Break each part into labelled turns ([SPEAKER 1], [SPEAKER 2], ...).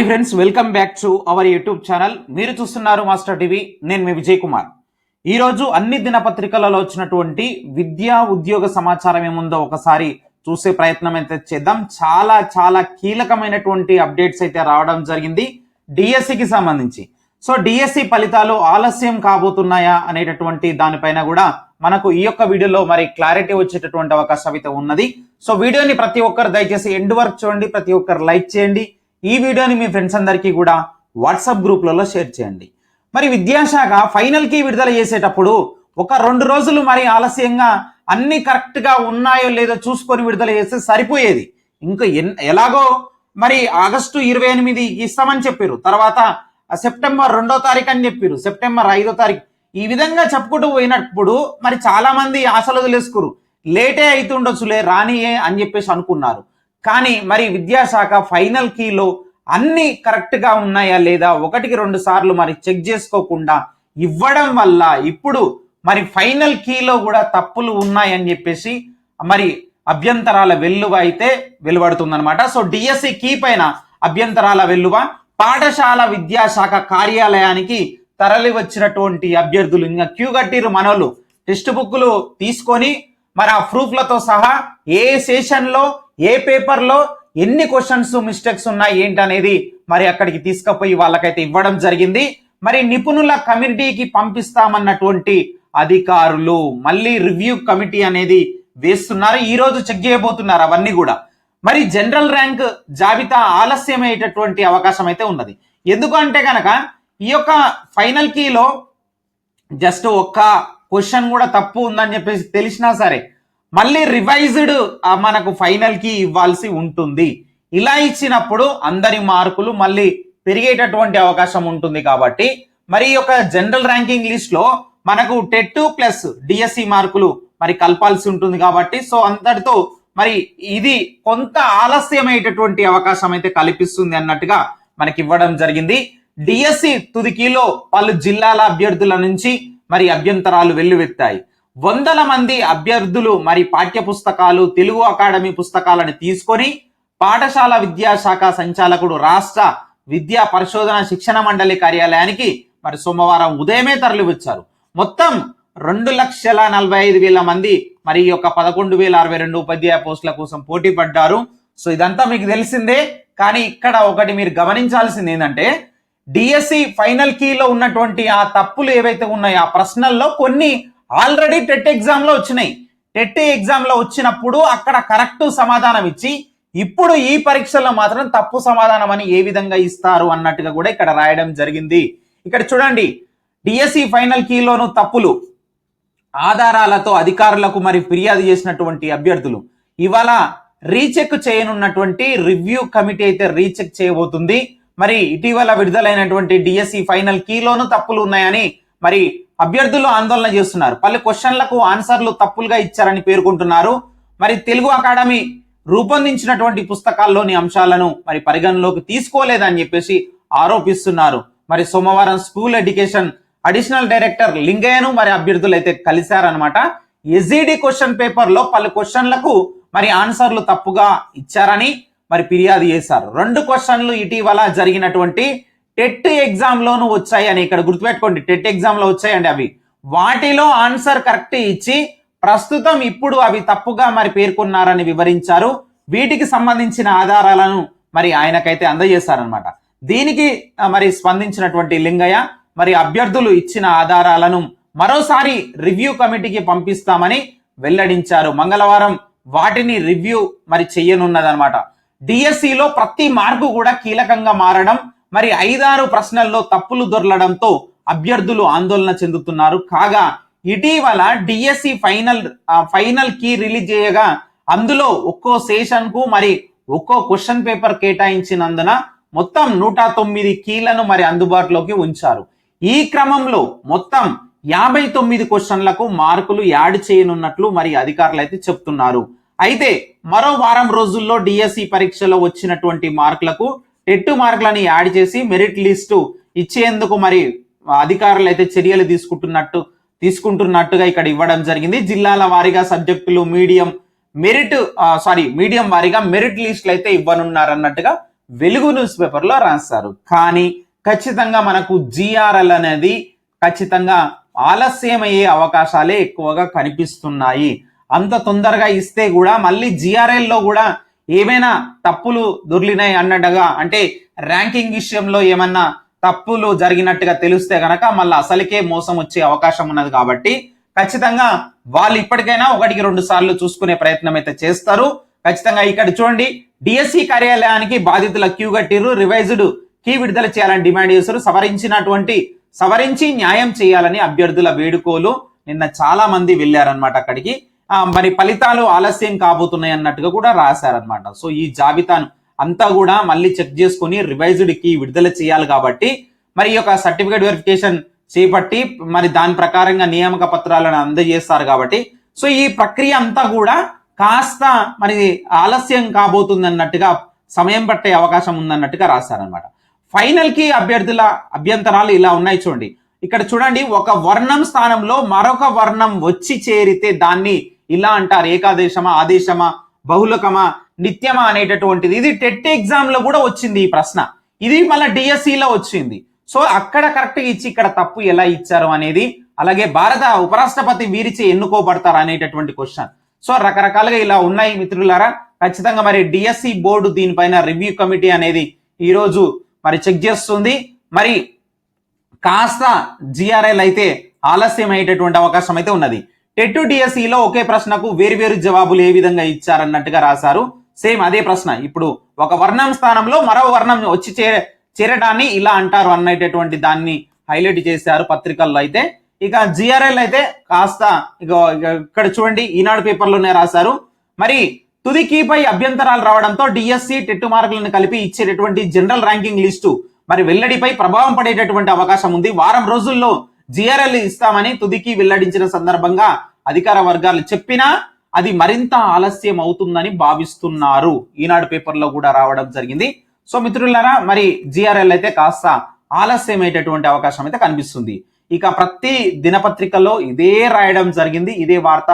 [SPEAKER 1] Hi friends welcome back to our YouTube channel. మీరు చూస్తున్నారు master TV నేను మీ విజయ్ కుమార్. ఈ రోజు అన్ని దినపత్రికలలో వచ్చినటువంటి విద్యా ఉద్యోగ సమాచారం ఏముందో ఒకసారి చూసే ప్రయత్నం అయితే చేద్దాం. చాలా చాలా కీలకమైనటువంటి అప్డేట్స్ అయితే రావడం జరిగింది డిఎస్సికి సంబంధించి. సో డిఎస్సి ఫలితాలు ఆలస్యం కాబోతున్నాయా అనేటటువంటి దానిపైన కూడా మనకు ఈ యొక్క వీడియోలో మరి క్లారిటీ వచ్చేటటువంటి అవకాశం అయితే ఉన్నది. సో వీడియోని ప్రతి ఒక్కరు దయచేసి ఎండ్ వరకు చూడండి ప్రతి ఒక్కరు లైక్ చేయండి. ఈ వీడియోని మీ ఫ్రెండ్స్ అందరికీ కూడా వాట్సాప్ గ్రూప్లలో షేర్ చేయండి. మరి విద్యాశాఖ ఫైనల్కి విడుదల చేసేటప్పుడు ఒక రెండు రోజులు మరి ఆలస్యంగా అన్ని కరెక్ట్గా ఉన్నాయో లేదో చూసుకొని విడుదల చేస్తే సరిపోయేది. ఇంకా ఎన్- ఎలాగో మరి ఆగస్టు ఇరవై ఎనిమిది ఇస్తామని చెప్పారు తర్వాత సెప్టెంబర్ రెండో తారీఖు అని చెప్పారు సెప్టెంబర్ ఐదో తారీఖు. ఈ విధంగా చెప్పుకుంటూ పోయినప్పుడు మరి చాలామంది ఆశలు వదిలేసుకురు లేటే అవుతుండొచ్చులే రానియే అని చెప్పేసి అనుకున్నారు. కానీ మరి విద్యాశాఖ ఫైనల్ కీలో అన్ని కరెక్ట్గా ఉన్నాయా లేదా ఒకటికి రెండు సార్లు మరి చెక్ చేసుకోకుండా ఇవ్వడం వల్ల ఇప్పుడు మరి ఫైనల్ కీలో కూడా తప్పులు ఉన్నాయని చెప్పేసి మరి అభ్యంతరాల వెల్లువ అయితే వెలువడుతుందన్నమాట. సో డిఎస్సి కీ పైన అభ్యంతరాల వెల్లువ పాఠశాల విద్యాశాఖ కార్యాలయానికి తరలి వచ్చినటువంటి అభ్యర్థులు ఇంకా క్యూ కట్టిరు మనోళ్ళు. టెక్స్ట్ బుక్లు తీసుకొని మరి ఆ ప్రూఫ్లతో సహా ఏ సెషన్లో ఏ పేపర్లో ఎన్ని క్వశ్చన్స్ మిస్టేక్స్ ఉన్నాయి ఏంటి అనేది మరి అక్కడికి తీసుకుపోయి వాళ్ళకైతే ఇవ్వడం జరిగింది. మరి నిపుణుల కమిటీకి పంపిస్తామన్నటువంటి అధికారులు మళ్ళీ రివ్యూ కమిటీ అనేది వేస్తున్నారు. ఈ రోజు చెక్ చేయబోతున్నారు అవన్నీ కూడా. మరి జనరల్ ర్యాంక్ జాబితా ఆలస్యమయ్యేటటువంటి అవకాశం అయితే ఉన్నది. ఎందుకంటే కనుక ఈ యొక్క ఫైనల్ కీలో జస్ట్ ఒక్క క్వశ్చన్ కూడా తప్పు ఉందని చెప్పేసి తెలిసినా సరే మళ్ళీ రివైజ్డ్ మనకు ఫైనల్కి ఇవ్వాల్సి ఉంటుంది. ఇలా ఇచ్చినప్పుడు అందరి మార్కులు మళ్ళీ పెరిగేటటువంటి అవకాశం ఉంటుంది కాబట్టి మరి ఈ యొక్క జనరల్ ర్యాంకింగ్ లిస్ట్లో మనకు టెట్ ప్లస్ డిఎస్సి మార్కులు మరి కలపాల్సి ఉంటుంది కాబట్టి సో అంతటితో మరి ఇది కొంత ఆలస్యమయ్యేటటువంటి అవకాశం అయితే కల్పిస్తుంది అన్నట్టుగా మనకి ఇవ్వడం జరిగింది. డిఎస్సి తుదికిలో పలు జిల్లాల అభ్యర్థుల నుంచి మరి అభ్యంతరాలు వెల్లువెత్తాయి. వందల మంది అభ్యర్థులు మరి పాఠ్య పుస్తకాలు తెలుగు అకాడమీ పుస్తకాలను తీసుకొని పాఠశాల విద్యాశాఖ సంచాలకుడు రాష్ట్ర విద్యా పరిశోధన శిక్షణ మండలి కార్యాలయానికి మరి సోమవారం ఉదయమే తరలివచ్చారు. మొత్తం రెండు లక్షల నలభై ఐదు వేల మంది మరి ఈ యొక్క పదకొండు వేల అరవై రెండు ఉపాధ్యాయ పోస్టుల కోసం పోటీ పడ్డారు. సో ఇదంతా మీకు తెలిసిందే. కానీ ఇక్కడ ఒకటి మీరు గమనించాల్సింది ఏంటంటే డిఎస్సి ఫైనల్ కీలో ఉన్నటువంటి ఆ తప్పులు ఏవైతే ఉన్నాయో ఆ ప్రశ్నల్లో కొన్ని ఆల్రెడీ టెట్ ఎగ్జామ్లో వచ్చినాయి. టెట్ ఎగ్జామ్లో వచ్చినప్పుడు అక్కడ కరెక్ట్ సమాధానం ఇచ్చి ఇప్పుడు ఈ పరీక్షల్లో మాత్రం తప్పు సమాధానం అని ఏ విధంగా ఇస్తారు అన్నట్టుగా కూడా ఇక్కడ రాయడం జరిగింది. ఇక్కడ చూడండి డిఎస్సి ఫైనల్ కీలోను తప్పులు. ఆధారాలతో అధికారులకు మరి ఫిర్యాదు చేసినటువంటి అభ్యర్థులు. ఇవాళ రీచెక్ చేయనున్నటువంటి రివ్యూ కమిటీ అయితే రీచెక్ చేయబోతుంది. మరి ఇటీవల విడుదలైనటువంటి డిఎస్సి ఫైనల్ కీలోను తప్పులు ఉన్నాయని మరి అభ్యర్థులు ఆందోళన చేస్తున్నారు. పలు క్వశ్చన్లకు ఆన్సర్లు తప్పులుగా ఇచ్చారని పేర్కొంటున్నారు. మరి తెలుగు అకాడమీ రూపొందించినటువంటి పుస్తకాల్లోని అంశాలను మరి పరిగణలోకి తీసుకోలేదని చెప్పేసి ఆరోపిస్తున్నారు. మరి సోమవారం స్కూల్ ఎడ్యుకేషన్ అడిషనల్ డైరెక్టర్ లింగయ్యను మరి అభ్యర్థులు అయితే కలిశారనమాట ఎస్ఈడి క్వశ్చన్ పేపర్లో పలు క్వశ్చన్లకు మరి ఆన్సర్లు తప్పుగా ఇచ్చారని మరి ఫిర్యాదు చేశారు. రెండు క్వశ్చన్లు ఇటీవల జరిగినటువంటి టెట్ ఎగ్జామ్లోనూ వచ్చాయని ఇక్కడ గుర్తుపెట్టుకోండి. టెట్ ఎగ్జామ్లో వచ్చాయండి అవి. వాటిలో ఆన్సర్ కరెక్ట్ ఇచ్చి ప్రస్తుతం ఇప్పుడు అవి తప్పుగా మరి పేర్కొన్నారని వివరించారు. వీటికి సంబంధించిన ఆధారాలను మరి ఆయనకైతే అందజేశారనమాట దీనికి మరి స్పందించినటువంటి లింగయ్య మరి అభ్యర్థులు ఇచ్చిన ఆధారాలను మరోసారి రివ్యూ కమిటీకి పంపిస్తామని వెల్లడించారు. మంగళవారం వాటిని రివ్యూ మరి చెయ్యనున్నదనమాట డిఎస్సిలో ప్రతి మార్కు కూడా కీలకంగా మారడం మరి ఐదారు ప్రశ్నల్లో తప్పులు దొరలడంతో అభ్యర్థులు ఆందోళన చెందుతున్నారు. కాగా ఇటీవల DSC final final key release చేయగా అందులో ఒక్కో సెషన్కు మరి ఒక్కో క్వశ్చన్ పేపర్ కేటాయించినందున మొత్తం నూట తొమ్మిది కీలను మరి అందుబాటులోకి ఉంచారు. ఈ క్రమంలో మొత్తం యాభై తొమ్మిది క్వశ్చన్లకు మార్కులు యాడ్ చేయనున్నట్లు మరి అధికారులు అయితే చెప్తున్నారు. అయితే మరో వారం రోజుల్లో డిఎస్సి పరీక్షలో వచ్చినటువంటి మార్కులకు టెట్టు మార్కులని యాడ్ చేసి మెరిట్ లిస్టు ఇచ్చేందుకు మరి అధికారులు అయితే చర్యలు తీసుకుంటున్నట్టు తీసుకుంటున్నట్టుగా ఇక్కడ ఇవ్వడం జరిగింది. జిల్లాల వారీగా సబ్జెక్టులు మీడియం మెరిట్ సారీ మీడియం వారీగా మెరిట్ లిస్టులు అయితే ఇవ్వనున్నారు అన్నట్టుగా వెలుగు న్యూస్ పేపర్లో రాస్తారు కానీ ఖచ్చితంగా మనకు జిఆర్ఎల్ అనేది ఖచ్చితంగా ఆలస్యమయ్యే అవకాశాలే ఎక్కువగా కనిపిస్తున్నాయి. అంత తొందరగా ఇస్తే కూడా మళ్ళీ జిఆర్ఎల్లో కూడా ఏమైనా తప్పులు దొర్లినాయి అన్నట్టుగా అంటే ర్యాంకింగ్ విషయంలో ఏమన్నా తప్పులు జరిగినట్టుగా తెలిస్తే గనక మళ్ళీ అసలుకే మోసం వచ్చే అవకాశం ఉన్నది కాబట్టి ఖచ్చితంగా వాళ్ళు ఇప్పటికైనా ఒకటికి రెండు సార్లు చూసుకునే ప్రయత్నం అయితే చేస్తారు. ఖచ్చితంగా ఇక్కడ చూడండి డిఎస్సి కార్యాలయానికి బాధితుల క్యూ కట్టిర్రు. రివైజ్డ్ కీ విడుదల చేయాలని డిమాండ్ చేశారు. సవరించినటువంటి సవరించి న్యాయం చేయాలని అభ్యర్థుల వేడుకోలు నిన్న చాలా మంది వెళ్ళారనమాట అక్కడికి. మరి ఫలితాలు ఆలస్యం కాబోతున్నాయి అన్నట్టుగా కూడా రాశారనమాట సో ఈ జాబితాను అంతా కూడా మళ్ళీ చెక్ చేసుకుని రివైజ్డ్కి విడుదల చేయాలి కాబట్టి మరి ఈ యొక్క సర్టిఫికేట్ వెరిఫికేషన్ చేపట్టి మరి దాని ప్రకారంగా నియామక పత్రాలను అందజేస్తారు కాబట్టి సో ఈ ప్రక్రియ అంతా కూడా కాస్త మరి ఆలస్యం కాబోతుంది అన్నట్టుగా సమయం పట్టే అవకాశం ఉందన్నట్టుగా రాశారనమాట ఫైనల్కి అభ్యర్థుల అభ్యంతరాలు ఇలా ఉన్నాయి చూడండి. ఇక్కడ చూడండి ఒక వర్ణం స్థానంలో మరొక వర్ణం వచ్చి చేరితే దాన్ని ఇలా అంటారు. ఏకాదేశమా ఆదేశమా బహుళకమా నిత్యమా అనేటటువంటిది. ఇది టెట్ ఎగ్జామ్లో కూడా వచ్చింది ఈ ప్రశ్న. ఇది మళ్ళీ డిఎస్సిలో వచ్చింది. సో అక్కడ కరెక్ట్గా ఇచ్చి ఇక్కడ తప్పు ఎలా ఇచ్చారు అనేది అలాగే భారత ఉపరాష్ట్రపతి వీరిచి ఎన్నుకోబడతారు అనేటటువంటి క్వశ్చన్. సో రకరకాలుగా ఇలా ఉన్నాయి మిత్రులారా. ఖచ్చితంగా మరి డిఎస్సి బోర్డు దీనిపైన రివ్యూ కమిటీ అనేది ఈరోజు మరి చెక్ చేస్తుంది. మరి కాస్త జిఆర్ఎల్ అయితే ఆలస్యం అయ్యేటటువంటి అవకాశం అయితే ఉన్నది. టెట్ డిఎస్సిలో ఒకే ప్రశ్నకు వేరువేరు జవాబులు ఏ విధంగా ఇచ్చారన్నట్టుగా రాశారు. సేమ్ అదే ప్రశ్న. ఇప్పుడు ఒక వర్ణం స్థానంలో మరో వర్ణం వచ్చి చే చేరడాన్ని ఇలా అంటారు అన్నటువంటి దాన్ని హైలైట్ చేశారు పత్రికల్లో అయితే. ఇక జిఆర్ఎల్ అయితే కాస్త ఇక ఇక ఇక్కడ చూడండి ఈనాడు పేపర్లోనే రాశారు. మరి తుది కీపై అభ్యంతరాలు రావడంతో డిఎస్సి టెట్టు మార్కులను కలిపి ఇచ్చేటటువంటి జనరల్ ర్యాంకింగ్ లిస్టు. మరి వెల్లడిపై ప్రభావం పడేటటువంటి అవకాశం ఉంది. వారం రోజుల్లో జిఆర్ఎల్ ఇస్తామని తుదికి వెల్లడించిన సందర్భంగా అధికార వర్గాలు చెప్పినా అది మరింత ఆలస్యం అవుతుందని భావిస్తున్నారు. ఈనాడు పేపర్లో కూడా రావడం జరిగింది. సో మిత్రులారా మరి జిఆర్ఎల్ అయితే కాస్త ఆలస్యమయ్యేటటువంటి అవకాశం అయితే కనిపిస్తుంది. ఇక ప్రతి దినపత్రికలో ఇదే రాయడం జరిగింది. ఇదే వార్త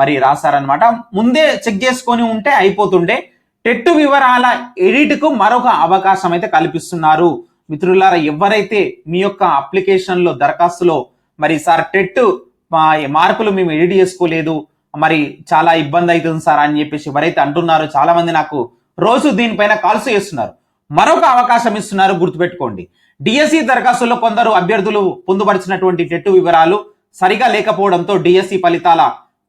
[SPEAKER 1] మరి రాశారనమాట ముందే చెక్ చేసుకొని ఉంటే అయిపోతుండే. టెట్టు వివరాల ఎడిట్కు మరొక అవకాశం అయితే కల్పిస్తున్నారు. మిత్రులారా ఎవరైతే మీ యొక్క అప్లికేషన్లో దరఖాస్తులో మరి సార్ టెట్ మార్కులు మేము ఎడిట్ చేసుకోలేదు మరి చాలా ఇబ్బంది అవుతుంది సార్ అని చెప్పేసి ఎవరైతే అంటున్నారో చాలా మంది నాకు రోజు దీనిపైన కాల్స్ చేస్తున్నారు. మరొక అవకాశం ఇస్తున్నారు గుర్తుపెట్టుకోండి. డిఎస్సి దరఖాస్తులో కొందరు అభ్యర్థులు పొందుపరిచినటువంటి టెట్ వివరాలు సరిగా లేకపోవడంతో డిఎస్సి ఫలితాల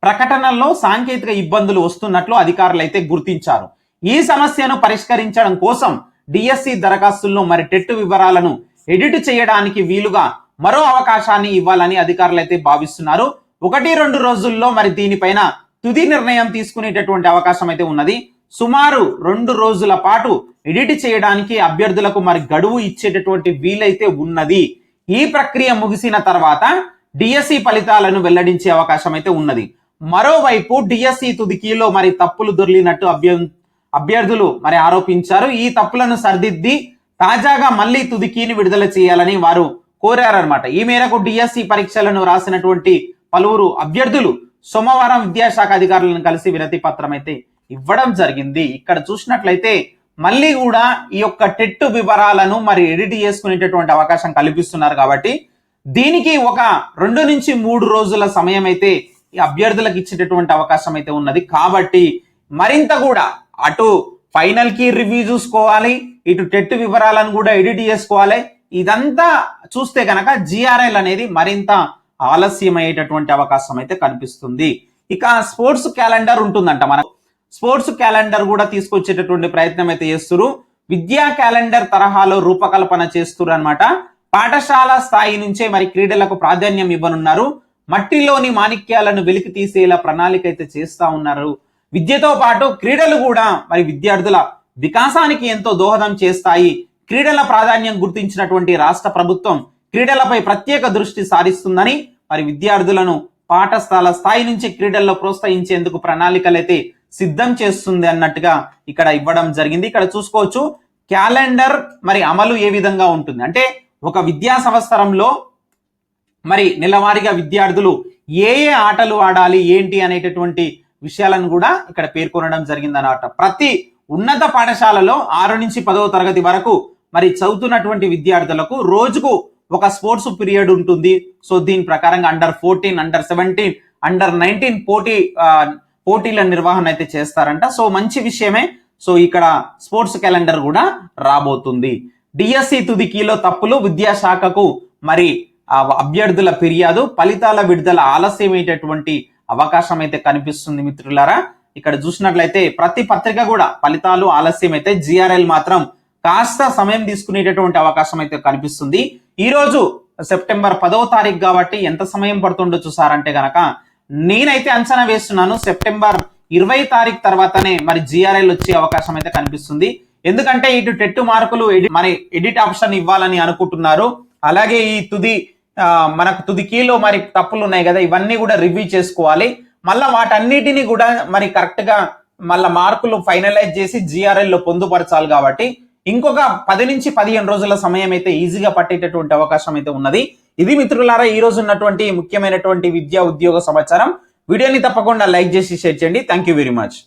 [SPEAKER 1] ప్రకటనల్లో సాంకేతిక ఇబ్బందులు వస్తున్నట్లు అధికారులు అయితే గుర్తించారు. ఈ సమస్యను పరిష్కరించడం కోసం డిఎస్సి దరఖాస్తుల్లో మరి టెట్ వివరాలను ఎడిట్ చేయడానికి వీలుగా మరో అవకాశాన్ని ఇవ్వాలని అధికారులు అయితే భావిస్తున్నారు. ఒకటి రెండు రోజుల్లో మరి దీనిపైన తుది నిర్ణయం తీసుకునేటటువంటి అవకాశం అయితే ఉన్నది. సుమారు రెండు రోజుల పాటు ఎడిట్ చేయడానికి అభ్యర్థులకు మరి గడువు ఇచ్చేటటువంటి వీలైతే ఉన్నది. ఈ ప్రక్రియ ముగిసిన తర్వాత డిఎస్సి ఫలితాలను వెల్లడించే అవకాశం అయితే ఉన్నది. మరోవైపు డిఎస్సి తుదికీలో మరి తప్పులు దొర్లినట్టు అభ్య అభ్యర్థులు మరి ఆరోపించారు. ఈ తప్పులను సరిదిద్ది తాజాగా మళ్ళీ తుదికీని విడుదల చేయాలని వారు కోరారన్నమాట. ఈ మేరకు డిఎస్సి పరీక్షలను రాసినటువంటి పలువురు అభ్యర్థులు సోమవారం విద్యాశాఖ అధికారులను కలిసి వినతి పత్రం అయితే ఇవ్వడం జరిగింది. ఇక్కడ చూసినట్లయితే మళ్ళీ కూడా ఈ యొక్క టెట్ వివరాలను మరి ఎడిట్ చేసుకునేటటువంటి అవకాశం కల్పిస్తున్నారు కాబట్టి దీనికి ఒక రెండు నుంచి మూడు రోజుల సమయం అయితే ఈ అభ్యర్థులకు ఇచ్చేటటువంటి అవకాశం అయితే ఉన్నది. కాబట్టి మరింత కూడా అటు ఫైనల్కి రివ్యూ చూసుకోవాలి ఇటు టెట్ వివరాలను కూడా ఎడిట్ చేసుకోవాలి. ఇదంతా చూస్తే కనుక జిఆర్ఎల్ అనేది మరింత ఆలస్యమయ్యేటటువంటి అవకాశం అయితే కనిపిస్తుంది. ఇక స్పోర్ట్స్ క్యాలెండర్ ఉంటుందంట మన స్పోర్ట్స్ క్యాలెండర్ కూడా తీసుకొచ్చేటటువంటి ప్రయత్నం అయితే చేస్తురు. విద్యా క్యాలెండర్ తరహాలో రూపకల్పన చేస్తురు అనమాట పాఠశాల స్థాయి నుంచే మరి క్రీడలకు ప్రాధాన్యం ఇవ్వనున్నారు. మట్టిలోని మాణిక్యాలను వెలికి తీసేలా ప్రణాళిక అయితే చేస్తా ఉన్నారు. విద్యతో పాటు క్రీడలు కూడా మరి విద్యార్థుల వికాసానికి ఎంతో దోహదం చేస్తాయి. క్రీడల ప్రాధాన్యం గుర్తించినటువంటి రాష్ట్ర ప్రభుత్వం క్రీడలపై ప్రత్యేక దృష్టి సారిస్తుందని మరి విద్యార్థులను పాఠశాల స్థాయి నుంచి క్రీడల్లో ప్రోత్సహించేందుకు ప్రణాళికలైతే సిద్ధం చేస్తుంది అన్నట్టుగా ఇక్కడ ఇవ్వడం జరిగింది. ఇక్కడ చూసుకోవచ్చు క్యాలెండర్ మరి అమలు ఏ విధంగా ఉంటుంది? అంటే ఒక విద్యా సంవత్సరంలో మరి నెలవారీగా విద్యార్థులు ఏ ఏ ఆటలు ఆడాలి ఏంటి అనేటటువంటి విషయాలను కూడా ఇక్కడ పేర్కొనడం జరిగింది అన్నమాట ప్రతి ఉన్నత పాఠశాలలో ఆరు నుంచి పదవ తరగతి వరకు మరి చదువుతున్నటువంటి విద్యార్థులకు రోజుకు ఒక స్పోర్ట్స్ పీరియడ్ ఉంటుంది. సో దీని ప్రకారంగా under fourteen under seventeen under nineteen పోటీ పోటీల నిర్వహణ అయితే చేస్తారంట. సో మంచి విషయమే. సో ఇక్కడ స్పోర్ట్స్ క్యాలెండర్ కూడా రాబోతుంది. డిఎస్సి తుదికీలో తప్పులు విద్యాశాఖకు మరి అభ్యర్థుల ఫిర్యాదు ఫలితాల విడుదల ఆలస్యమయ్యేటటువంటి అవకాశం అయితే కనిపిస్తుంది మిత్రులారా. ఇక్కడ చూసినట్లయితే ప్రతి పత్రిక కూడా ఫలితాలు ఆలస్యం అయితే జిఆర్ఎల్ మాత్రం కాస్త సమయం తీసుకునేటటువంటి అవకాశం అయితే కనిపిస్తుంది. ఈ రోజు సెప్టెంబర్ పదవ తారీఖు కాబట్టి ఎంత సమయం పడుతుండో చూసారంటే గనక నేనైతే అంచనా వేస్తున్నాను సెప్టెంబర్ ఇరవై తారీఖు తర్వాతనే మరి జిఆర్ఎల్ వచ్చే అవకాశం అయితే కనిపిస్తుంది. ఎందుకంటే ఇటు టెట్టు మార్కులు మరి ఎడిట్ ఆప్షన్ ఇవ్వాలని అనుకుంటున్నారు. అలాగే ఈ తుది మనకు తుదికీలో మరి తప్పులు ఉన్నాయి కదా ఇవన్నీ కూడా రివ్యూ చేసుకోవాలి. మళ్ళీ వాటన్నిటిని కూడా మరి కరెక్ట్గా మార్కులు ఫైనలైజ్ చేసి GRL లో పొందుపరచాలి కాబట్టి ఇంకొక పది నుంచి పదిహేను రోజుల సమయం అయితే ఈజీగా పట్టేటటువంటి అవకాశం అయితే ఉన్నది. ఇది మిత్రులారా ఈ రోజు ఉన్నటువంటి ముఖ్యమైనటువంటి విద్యా ఉద్యోగ సమాచారం. వీడియోని తప్పకుండా లైక్ చేసి షేర్ చేయండి. Thank you very much